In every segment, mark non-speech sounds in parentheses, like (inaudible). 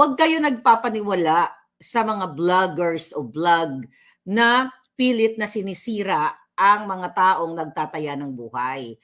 huwag kayo nagpapaniwala sa mga vloggers o vlog na pilit na sinisira ang mga taong nagtataya ng buhay.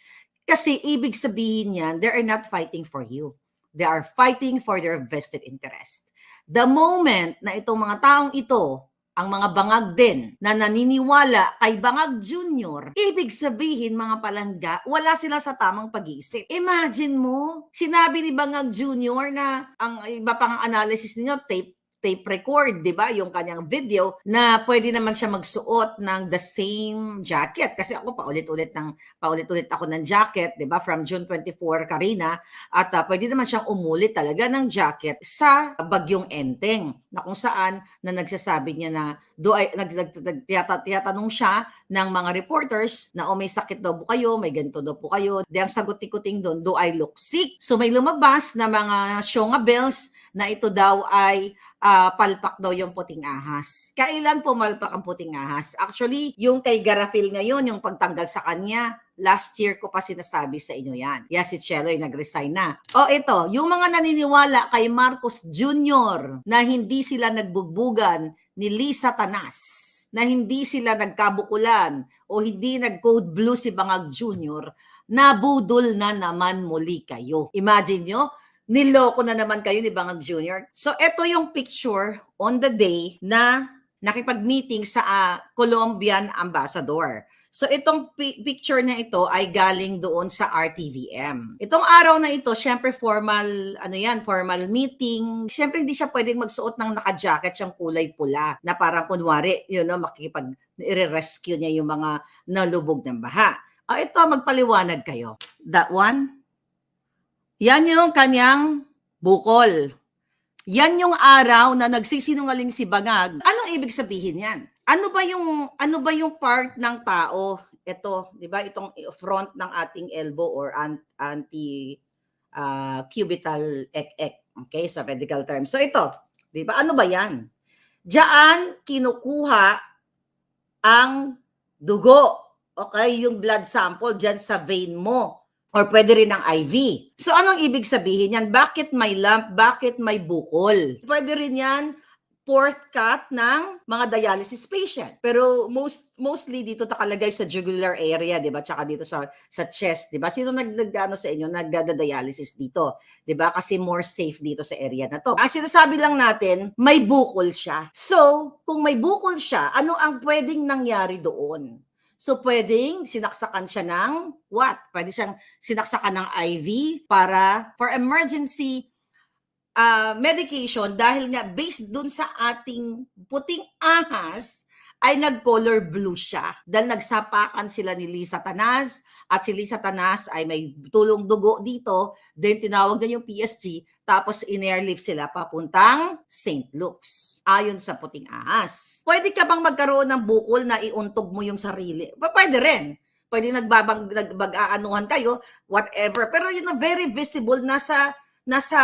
Kasi ibig sabihin yan, they are not fighting for you. They are fighting for their vested interest. The moment na itong mga taong ito, ang mga bangag din na naniniwala kay Bangag Junior, ibig sabihin mga palangga, wala sila sa tamang pag-iisip. Imagine mo, sinabi ni Bangag Junior na ang iba pang analysis ninyo, tape tape record, 'di ba? Yung kanyang video na pwede naman siya magsuot ng the same jacket kasi ako paulit-ulit ng paulit-ulit ako ng jacket, 'di ba? From June 24 Karina at uh, pwede naman siyang umulit talaga ng jacket sa bagyong Enteng na kung saan na nagsasabi niya na do ay nag, nag, nag tiyata, tiyatanong siya ng mga reporters na o oh, may sakit daw po kayo, may ganito daw po kayo. Di ang sagot ni Kuting doon, do I look sick? So may lumabas na mga syonga bells na ito daw ay uh, palpak daw yung puting ahas. Kailan pumalpak ang puting ahas? Actually, yung kay Garafil ngayon, yung pagtanggal sa kanya, last year ko pa sinasabi sa inyo yan. Yes, si Chelo ay nag-resign na. O ito, yung mga naniniwala kay Marcos Jr. na hindi sila nagbugbugan ni Lisa Tanas na hindi sila nagkabukulan o hindi nag-code blue si Bangag Jr., nabudol na naman muli kayo. Imagine nyo, niloko na naman kayo ni Bangag Jr. So, ito yung picture on the day na nakipag-meeting sa uh, Colombian ambassador. So itong pi- picture na ito ay galing doon sa RTVM. Itong araw na ito, syempre formal, ano yan, formal meeting. Syempre hindi siya pwedeng magsuot ng naka-jacket siyang kulay pula na parang kunwari, you know, makikipag rescue niya yung mga nalubog ng baha. O ito, magpaliwanag kayo. That one? Yan yung kanyang bukol. Yan yung araw na nagsisinungaling si Bangag. Anong ibig sabihin yan? Ano ba yung ano ba yung part ng tao? Ito, 'di ba? Itong front ng ating elbow or anti uh, cubital ek-ek. Okay, sa medical term. So ito, 'di ba? Ano ba 'yan? Diyan kinukuha ang dugo. Okay, yung blood sample diyan sa vein mo or pwede rin ng IV. So anong ibig sabihin yan? Bakit may lump? Bakit may bukol? Pwede rin yan fourth cut ng mga dialysis patient. Pero most mostly dito nakalagay sa jugular area, 'di ba? Tsaka dito sa sa chest, 'di ba? Sino nag nagano sa inyo nagda-dialysis dito, 'di ba? Kasi more safe dito sa area na 'to. Ang sinasabi lang natin, may bukol siya. So, kung may bukol siya, ano ang pwedeng nangyari doon? So pwedeng sinaksakan siya ng what? Pwede siyang sinaksakan ng IV para for emergency uh, medication dahil nga based dun sa ating puting ahas ay nag-color blue siya. Dahil nagsapakan sila ni Lisa Tanas at si Lisa Tanas ay may tulong dugo dito. Then tinawag na yung PSG tapos in-airlift sila papuntang St. Luke's. Ayon sa puting ahas. Pwede ka bang magkaroon ng bukol na iuntog mo yung sarili? Pwede rin pwede nagbabang nagbag-aanuhan kayo whatever pero yun na very visible nasa nasa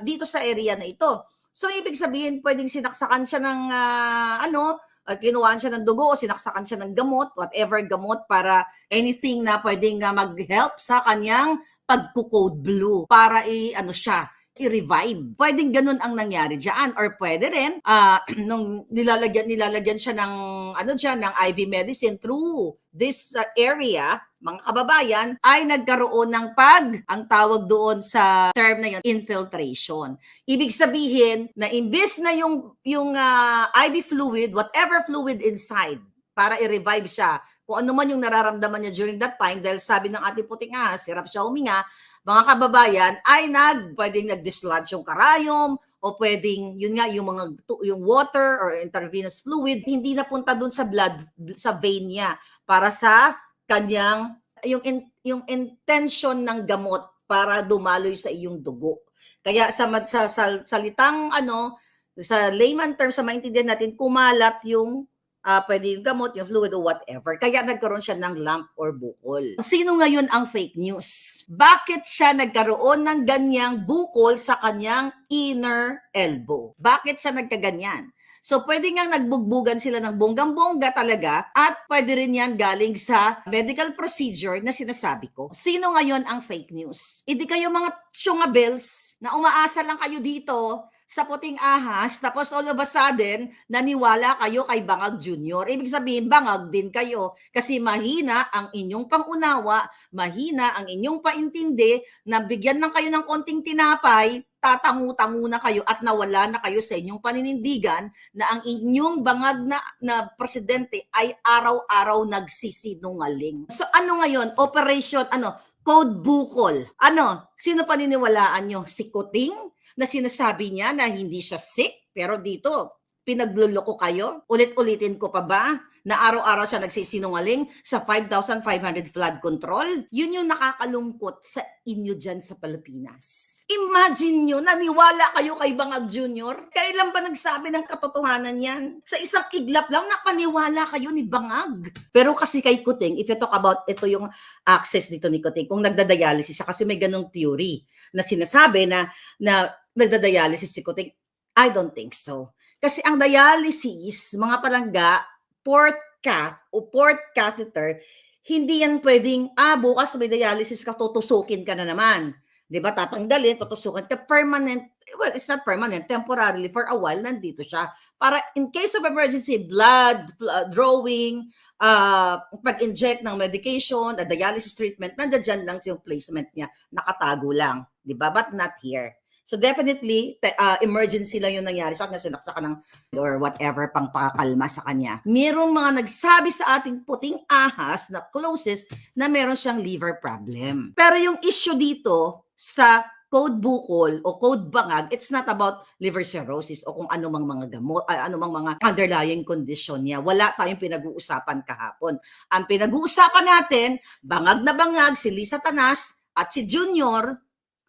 dito sa area na ito. So ibig sabihin pwedeng sinaksakan siya ng uh, ano, at kinuhaan siya ng dugo o sinaksakan siya ng gamot, whatever gamot para anything na pwedeng uh, mag-help sa kanyang pagko-code blue para i ano siya i-revive. Pwedeng ganun ang nangyari diyan or pwede rin uh, (clears throat) nung nilalagyan nilalagyan siya ng ano diyan ng IV medicine through this uh, area mga kababayan ay nagkaroon ng pag ang tawag doon sa term na yun infiltration. Ibig sabihin na imbis na yung yung uh, IV fluid whatever fluid inside para i-revive siya kung ano man yung nararamdaman niya during that time dahil sabi ng ating puting ah, sirap siya huminga mga kababayan, ay nag, pwedeng nag-dislodge yung karayom, o pwedeng, yun nga, yung mga, yung water or intravenous fluid, hindi napunta dun sa blood, sa vein niya, para sa kanyang, yung, in, yung intention ng gamot para dumaloy sa iyong dugo. Kaya sa, sa, sa salitang ano, sa layman term sa maintindihan natin, kumalat yung uh, pwede yung gamot, yung fluid o whatever. Kaya nagkaroon siya ng lump or bukol. Sino ngayon ang fake news? Bakit siya nagkaroon ng ganyang bukol sa kanyang inner elbow? Bakit siya nagkaganyan? So pwede nga nagbugbugan sila ng bonggang-bongga talaga at pwede rin yan galing sa medical procedure na sinasabi ko. Sino ngayon ang fake news? Hindi kayo mga syungabels na umaasa lang kayo dito sa puting ahas, tapos all of a sudden, naniwala kayo kay Bangag Junior. Ibig sabihin, bangag din kayo kasi mahina ang inyong pangunawa, mahina ang inyong paintindi, na bigyan lang kayo ng konting tinapay, tatangu-tangu na kayo at nawala na kayo sa inyong paninindigan na ang inyong bangag na, na presidente ay araw-araw nagsisinungaling. So ano ngayon? Operation, ano, code bukol. Ano, sino paniniwalaan nyo? Si Kuting? Na sinasabi niya na hindi siya sick? Pero dito, pinagluloko kayo? Ulit-ulitin ko pa ba? Na araw-araw siya nagsisinungaling sa 5,500 flood control? Yun yung nakakalungkot sa inyo dyan sa Pilipinas. Imagine nyo, naniwala kayo kay Bangag Junior? Kailan ba nagsabi ng katotohanan yan? Sa isang iglap lang, napaniwala kayo ni Bangag. Pero kasi kay Kuting, if you talk about ito yung access dito ni Kuting, kung nagdadialysis siya, kasi may ganong theory na sinasabi na, na nagdadialysis si Kuting, I don't think so. Kasi ang dialysis, mga palangga, port cath o port catheter, hindi yan pwedeng, ah, bukas may dialysis ka, tutusukin ka na naman. 'Di ba? Tatanggalin, tutusukin ka permanent. Well, it's not permanent. Temporarily, for a while, nandito siya. Para in case of emergency, blood, bl- drawing, uh, pag-inject ng medication, a dialysis treatment, nandiyan lang yung placement niya. Nakatago lang. 'di ba? But not here. So definitely, te- uh, emergency lang yung nangyari sa kanya, sinaksakan ng or whatever pang pakalma sa kanya. Merong mga nagsabi sa ating puting ahas na closest na meron siyang liver problem. Pero yung issue dito sa code bukol o code bangag, it's not about liver cirrhosis o kung ano mga gamot, ay, ano mang mga underlying condition niya. Wala tayong pinag-uusapan kahapon. Ang pinag-uusapan natin, bangag na bangag, si Lisa Tanas at si Junior,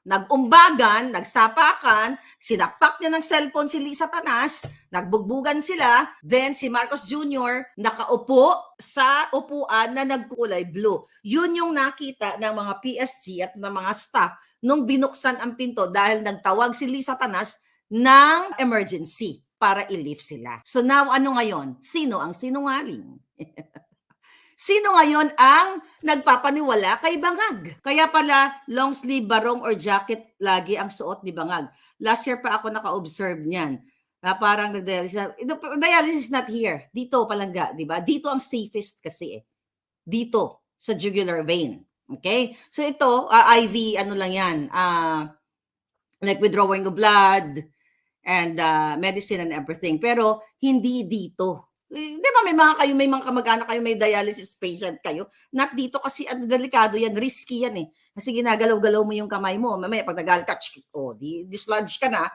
nag-umbagan, nagsapakan, sinakpak niya ng cellphone si Lisa Tanas, nagbugbugan sila, then si Marcos Jr. nakaupo sa upuan na nagkulay blue. Yun yung nakita ng mga PSG at ng mga staff nung binuksan ang pinto dahil nagtawag si Lisa Tanas ng emergency para i-lift sila. So now, ano ngayon? Sino ang sinungaling? (laughs) Sino ngayon ang nagpapaniwala kay Bangag? Kaya pala, long sleeve, barong or jacket lagi ang suot ni Bangag. Last year pa ako naka-observe niyan. Na parang nag-dialysis. Dialysis is not here. Dito palangga, di ba? Dito ang safest kasi eh. Dito, sa jugular vein. Okay? So ito, ah, IV, ano lang yan, ah, like withdrawing of blood and ah, medicine and everything. Pero hindi dito. Di ba may mga kayo, may mga kamag-anak kayo, may dialysis patient kayo. Not dito kasi ano, delikado yan, risky yan eh. Kasi ginagalaw-galaw mo yung kamay mo. Mamaya pag nagalit ka, oh, di, dislodge ka na.